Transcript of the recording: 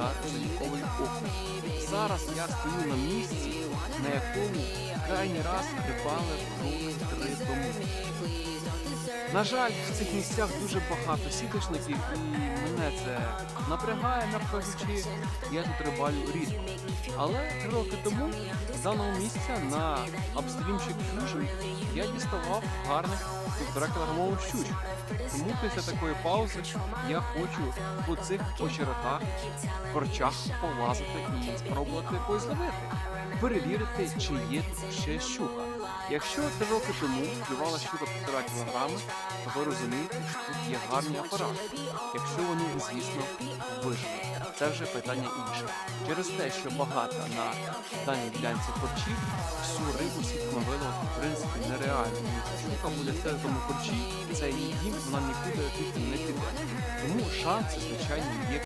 та заліковий окунь. Зараз я стою на місці, на якому крайній раз припали роки три тому. На жаль, в цих місцях дуже багато сіточників, і мене це напрягає, напрягучи. Я тут рибалю рідко. Але три роки тому з даного місця на обстрімчик Fusion я діставав гарних півтора кілограмову щучку. Тому після такої паузи я хочу по цих очеретах, корчах полазити і спробувати якось зловити. Перевірити, чи є ще щука. Якщо три роки тому клювала щука півтора кілограми, то ви розумієте, що тут є гарні апарати. Якщо вони, звісно, вижили. Це вже питання інше. Через те, що багато на даній ділянці корчів, всю рибу сітками в принципі, нереально. Щука буде в тому корчі, це її вона нікуди не піде. Тому шанси, звичайно, є